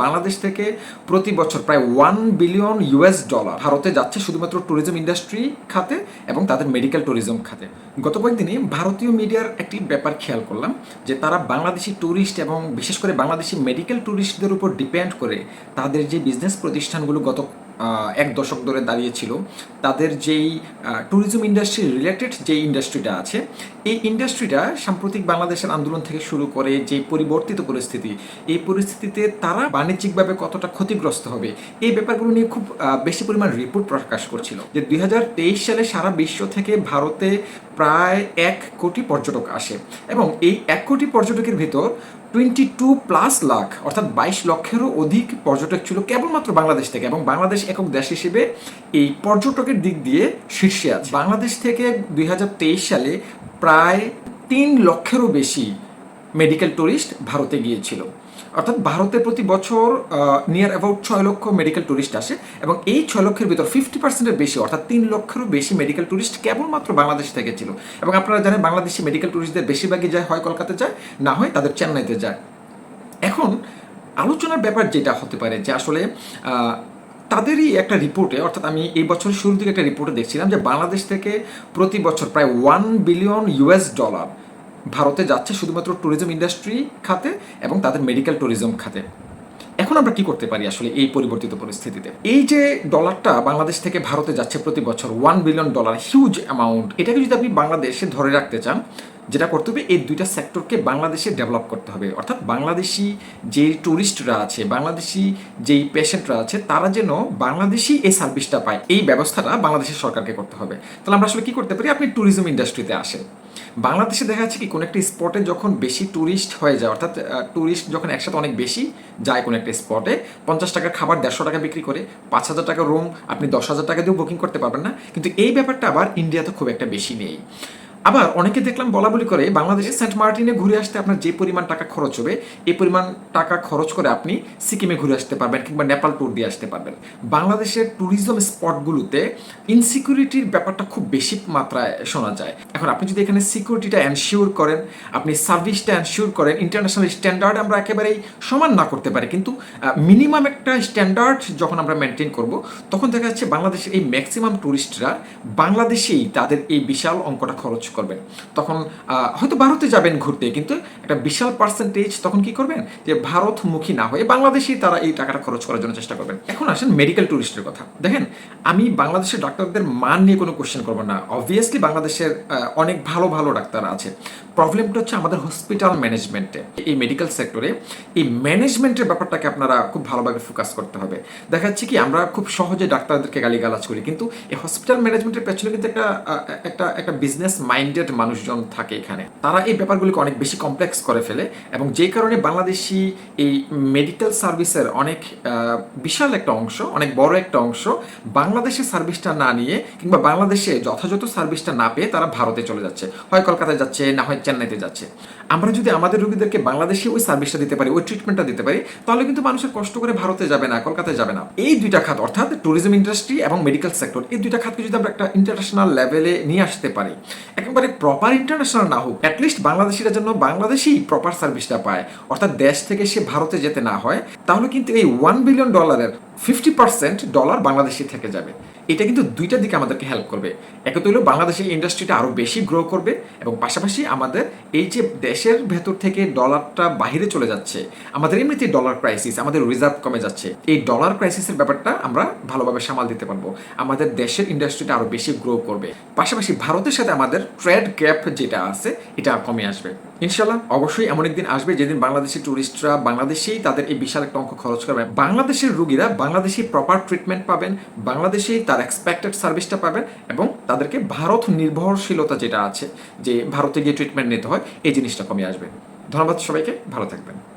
বাংলাদেশ থেকে প্রতি বছর প্রায় ওয়ান বিলিয়ন ইউএস ডলার ভারতে যাচ্ছে শুধুমাত্র ট্যুরিজম ইন্ডাস্ট্রি খাতে এবং তাদের মেডিকেল ট্যুরিজম খাতে। গত কয়েকদিনে ভারতীয় মিডিয়ার একটি ব্যাপার খেয়াল করলাম যে তারা বাংলাদেশি ট্যুরিস্ট এবং বিশেষ করে বাংলাদেশি মেডিকেল ট্যুরিস্টদের উপর ডিপেন্ড করে তাদের যে বিজনেস প্রতিষ্ঠানগুলো গত এক দশক ধরে দাঁড়িয়েছিল তাদের যেই ট্যুরিজম ইন্ডাস্ট্রি রিলেটেড যে ইন্ডাস্ট্রিটা আছে, এই ইন্ডাস্ট্রিটা সাম্প্রতিক বাংলাদেশের আন্দোলন থেকে শুরু করে যে পরিবর্তিত পরিস্থিতি, এই পরিস্থিতিতে তারা বাণিজ্যিকভাবে কতটা ক্ষতিগ্রস্ত হবে, এই ব্যাপারগুলো নিয়ে খুব বেশি পরিমাণ রিপোর্ট প্রকাশ করছিল। যে দুই হাজার তেইশ সালে সারা বিশ্ব থেকে ভারতে প্রায় এক কোটি পর্যটক আসে। এবং এই এক কোটি পর্যটকের ভিতর টোয়েন্টি টু প্লাস লাখ, অর্থাৎ বাইশ লক্ষেরও অধিক পর্যটক ছিল কেবলমাত্র বাংলাদেশ থেকে। এবং বাংলাদেশ একক দেশ হিসেবে এই পর্যটকের দিক দিয়ে শীর্ষে আছে। বাংলাদেশ থেকে দুই হাজার তেইশ সালে প্রায় তিন লক্ষেরও বেশি মেডিকেল ট্যুরিস্ট ভারতে গিয়েছিল। অর্থাৎ ভারতে প্রতি বছর নিয়ার অ্যাবাউট ছয় লক্ষ মেডিকেল ট্যুরিস্ট আসে এবং এই ছয় লক্ষের ভিতর ফিফটি পার্সেন্টের বেশি, অর্থাৎ তিন লক্ষেরও বেশি মেডিকেল ট্যুরিস্ট কেবলমাত্র বাংলাদেশ থেকে ছিল। এবং আপনারা জানেন বাংলাদেশি মেডিকেল ট্যুরিস্টদের বেশিরভাগই যায় হয় কলকাতা যায়, না হয় তাদের চেন্নাইতে যায়। এখন আলোচনার ব্যাপার যেটা হতে পারে যে আসলে তাদেরই একটা রিপোর্টে অর্থাৎ আমি এই বছরের শুরুর দিকে একটা রিপোর্টে দেখছিলাম যে বাংলাদেশ থেকে প্রতি বছর প্রায় ওয়ান বিলিয়ন ইউএস ডলার ভারতে যাচ্ছে শুধুমাত্র ট্যুরিজম ইন্ডাস্ট্রি খাতে এবং তাদের মেডিকেল ট্যুরিজম খাতে। এখন আমরা কি করতে পারি আসলে এই পরিবর্তিত পরিস্থিতিতে? এই যে ডলারটা বাংলাদেশ থেকে ভারতে যাচ্ছে প্রতি বছর one billion dollar huge amount এটাকে যদি আপনি বাংলাদেশে ধরে রাখতে চান যেটা করতে হবে, এই দুইটা সেক্টরকে বাংলাদেশে ডেভেলপ করতে হবে। অর্থাৎ বাংলাদেশি যে ট্যুরিস্টরা আছে, বাংলাদেশি যেই পেশেন্টরা আছে, তারা যেন বাংলাদেশি এই সার্ভিসটা পায়। এই ব্যবস্থাটা বাংলাদেশের সরকারকে করতে হবে। তাহলে আমরা আসলে কী করতে পারি? আপনি ট্যুরিজম ইন্ডাস্ট্রিতে আসেন। বাংলাদেশে দেখা যাচ্ছে কি, কোনো একটা স্পটে যখন বেশি ট্যুরিস্ট হয়ে যায়, অর্থাৎ ট্যুরিস্ট যখন একসাথে অনেক বেশি যায় কোনো একটা স্পটে পঞ্চাশ টাকার খাবার দেড়শো টাকা বিক্রি করে, পাঁচ হাজার টাকা রুম আপনি দশ হাজার টাকা দিয়েও বুকিং করতে পারবেন না। কিন্তু এই ব্যাপারটা আবার ইন্ডিয়াতে খুব একটা বেশি নেই। আবার অনেকে দেখলাম বলা বলি করে বাংলাদেশে সেন্ট মার্টিনে ঘুরে আসতে আপনার যে পরিমাণ টাকা খরচ হবে এই পরিমাণ টাকা খরচ করে আপনি সিকিমে ঘুরে আসতে পারবেন কিংবা নেপাল ট্যুর দিয়ে আসতে পারবেন। বাংলাদেশের ট্যুরিজম স্পটগুলোতে ইনসিকিউরিটির ব্যাপারটা খুব বেশি মাত্রায় শোনা যায়। এখন আপনি যদি এখানে সিকিউরিটিটা এনশিওর করেন, আপনি সার্ভিসটা এনশিওর করেন ইন্টারন্যাশনাল স্ট্যান্ডার্ড আমরা একেবারেই সমান না করতে পারি, কিন্তু মিনিমাম একটা স্ট্যান্ডার্ড যখন আমরা মেনটেন করব, তখন দেখা যাচ্ছে বাংলাদেশের এই ম্যাক্সিমাম ট্যুরিস্টরা বাংলাদেশেই তাদের এই বিশাল অঙ্কটা খরচ করবেন। তখন হয়তো ভারতে যাবেন ঘুরতে, কিন্তু একটা বিশাল পার্সেন্টেজ তখন কি করবেন? যে ভারতমুখী না হয়ে বাংলাদেশেই তারা এই টাকাটা খরচ করার জন্য চেষ্টা করবেন। এখন আসেন মেডিকেল ট্যুরিস্টের কথা। দেখেন, আমি বাংলাদেশের ডাক্তারদের মান নিয়ে কোনো কোশ্চেন করব না। অবভিয়াসলি বাংলাদেশের অনেক ভালো ভালো ডাক্তার আছে। প্রবলেমটা হচ্ছে আমাদের হসপিটাল ম্যানেজমেন্টে এই মেডিকেল সেক্টরে এই ম্যানেজমেন্টের ব্যাপারটাকে আপনারা খুব ভালোভাবে ফোকাস করতে হবে। দেখা যাচ্ছে কি, আমরা খুব সহজে ডাক্তারদেরকে গালিগালাজ করি, কিন্তু এই হসপিটাল ম্যানেজমেন্টের পেছনে কিন্তু একটা একটা একটা বিজনেস মাইন্ডেড মানুষজন থাকে এখানে। তারা এই ব্যাপারগুলিকে অনেক বেশি কমপ্লেক্স করে ফেলে এবং যে কারণে বাংলাদেশি এই মেডিকেল সার্ভিসের অনেক বিশাল একটা অংশ, অনেক বড় একটা অংশ বাংলাদেশের সার্ভিসটা না নিয়ে কিংবা বাংলাদেশে যথাযথ সার্ভিসটা না পেয়ে তারা ভারতে চলে যাচ্ছে, হয় কলকাতায় যাচ্ছে, না হয় চেন্নাইতে যাচ্ছে। আমরা যদি আমাদের রোগীদেরকে বাংলাদেশে ওই সার্ভিসটা দিতে পারি, ওই ট্রিটমেন্টটা দিতে পারি, তাহলে কিন্তু মানুষের কষ্ট করে ভারতে যাবে না, কলকাতায় যাবে না। এই দুইটা খাত, অর্থাৎ ট্যুরিজম ইন্ডাস্ট্রি এবং মেডিকেল সেক্টর এই দুইটা খাতকে যদি আমরা একটা ইন্টারন্যাশনাল লেভেলে নিয়ে আসতে পারি একেবারে প্রপার ইন্টারন্যাশনাল না হোক অ্যাটলিস্ট বাংলাদেশিরা যেন বাংলাদেশেই প্রপার সার্ভিসটা পায়। অর্থাৎ দেশ থেকে সে ভারতে যেতে না হয়, তাহলে কিন্তু এই ওয়ান বিলিয়ন ডলারের ফিফটি পার্সেন্ট ডলার বাংলাদেশে থেকে যাবে। এটা কিন্তু দুইটা দিকে আমাদেরকে হেল্প করবে। একে তো হলো বাংলাদেশের ইন্ডাস্ট্রিটা আরও বেশি গ্রো করবে এবং পাশাপাশি আমাদের এই যে দেশের ভেতর থেকে ডলারটা বাইরে চলে যাচ্ছে, আমাদের এমনিতেই ডলার ক্রাইসিস আমাদের রিজার্ভ কমে যাচ্ছে। এই ডলার ক্রাইসিসের ব্যাপারটা আমরা ভালোভাবে সামাল দিতে পারব। আমাদের দেশের ইন্ডাস্ট্রিটা আরও বেশি গ্রো করবে। পাশাপাশি ভারতের সাথে আমাদের ট্রেড গ্যাপ যেটা আছে, এটা কমে আসবে। ইনশাল্লাহ অবশ্যই এমন একদিন আসবে যেদিন বাংলাদেশের ট্যুরিস্টরা বাংলাদেশেই তাদের এই বিশাল একটা অঙ্ক খরচ করবে বাংলাদেশের রুগীরা বাংলাদেশে প্রপার ট্রিটমেন্ট পাবেন, বাংলাদেশেই তার এক্সপেক্টেড সার্ভিসটা পাবেন এবং তাদেরকে ভারত নির্ভরশীলতা যেটা আছে, যে ভারতে গিয়ে ট্রিটমেন্ট নিতে হয়, এই জিনিসটা কমে আসবে। ধন্যবাদ সবাইকে, ভালো থাকবেন।